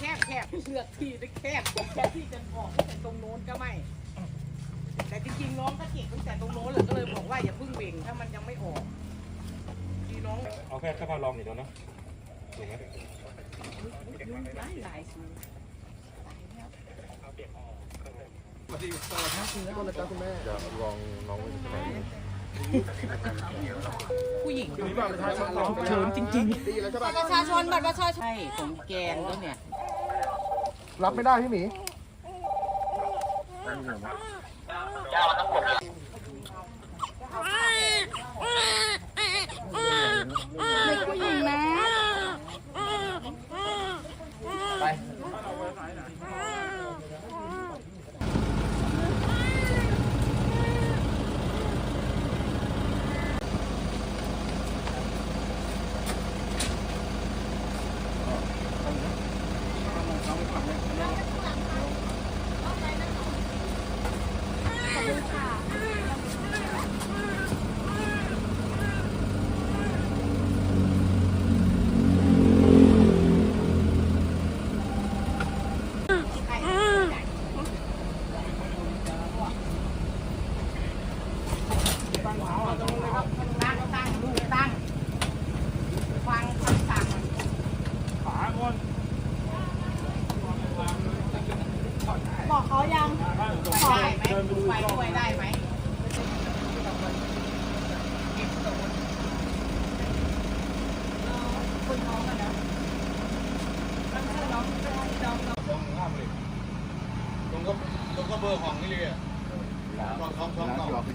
แคบแคบเลือกที่ได้แคบแคบที่จะออกแต่ตรงโน้นก็ไม่ แต่จริงๆน้องก็เจ็บตั้งแต่ตรงโน้นเลยก็เลยบอกว่าอย่าเพิ่งเบ่งถ้ามันยังไม่ออกทีน้องเอาแค่แค่พอลองอีกแล้วนะถูกไหมหลาย หลายสูงผู้หญิงเฉิมจริงๆบัตรประชาชนบัตรประชาชนใช่ผมแกนแล้วเนี่ย รับไม่ได้พี่หมีผู้หญิงนะตั้ง Yeah. ก็ตรงก็เบอร์ของนี่เลยอะสองสองสองเก้าเบอ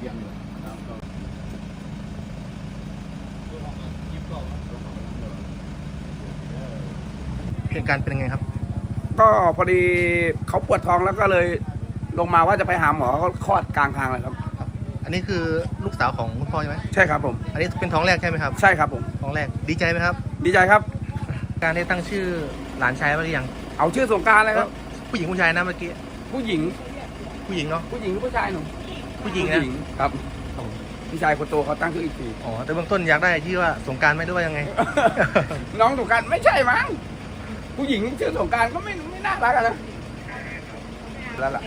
ร์ของอยี่เก้าเหตุการณ์เป็นยังไงครับ ก็พอดีเขาปวดท้องแล้วก็เลย ลงมาว่าจะไปหาหมอก็คลอดกลางทางเลยครับ อันนี้คือลูกสาวของคุณพ่อใช่ไหมใช่ครับผม อันนี้เป็นท้องแรกใช่ไหมครับ ใช่ครับผม ท้องแรกดีใจไหมครับ ดีใจครับ การได้ตั้งชื่อหลานชายว่าหรือยังเอาชื่อสงกรารเลยครับ ผู้หญิงผู้ชายนะเมื่อกี้ผู้หญิง ผู้หญิงเนาะผู้หญิงหรือผู้ชายหนุ่มผู้หญิงนะครับผู้ชายคนโตเขาตั้งชื่ออีกทีอ๋อแต่เบื้องต้นอยากได้ชื่อว่าสงกรารไหมหรือว่ายังไง น้องสงกรารไม่ใช่มั้งผู้หญิงชื่อสงกรารก็ไม่ไม่น่ารักอะนะ แล้วล่ะ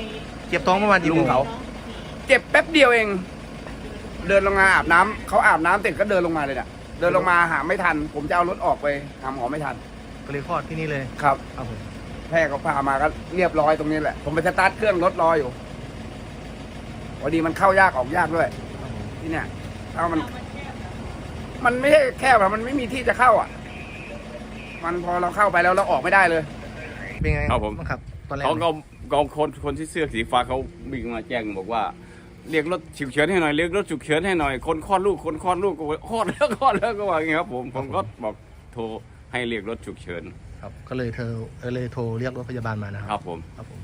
เก็บท้องประมาณกี่ลุโมงงเขา เจ็บแป๊บเดียวเอง เดินลงมาอาบน้ำเขาอาบน้ำเสร็จก็เดินลงมาเลยเนี่ยเดินลงมาหาไม่ทัน ผมจะเอารถออกไปหาหมอไม่ทัน ก็เลยคลอดที่นี่เลยครับ ครับผมแพทย์เขาพามาก็เรียบร้อยตรงนี้แหละ ผมไปสตาร์ทเครื่องรถรออยู่พอดีมันเข้ายากออกยากด้วย ครับผมที่เนี่ยถ้ามัน มันไม่ใช่แคบอะมันไม่มีที่จะเข้าอะ มันพอเราเข้าไปแล้วเราออกไม่ได้เลย เป็นไงครับผมางครับ ตอนแรกเขาก็ กองคนคนที่เสื้อสีฟ้าเขาวิ่งมาแจ้งบอกว่า เรียกรถฉุกเฉินให้หน่อยเรียกรถฉุกเฉินให้หน่อยคนคลอดลูกคนคลอดลูกก็บอกคลอดแล้วคลอดแล้วก็ว่าอย่างงี้ครับผมผมก็บอกโทรให้เรียกรถฉุกเฉินครับก็เลยเธอก็เลยโทรเรียกรถพยาบาลมานะครับ ครับผม ครับผม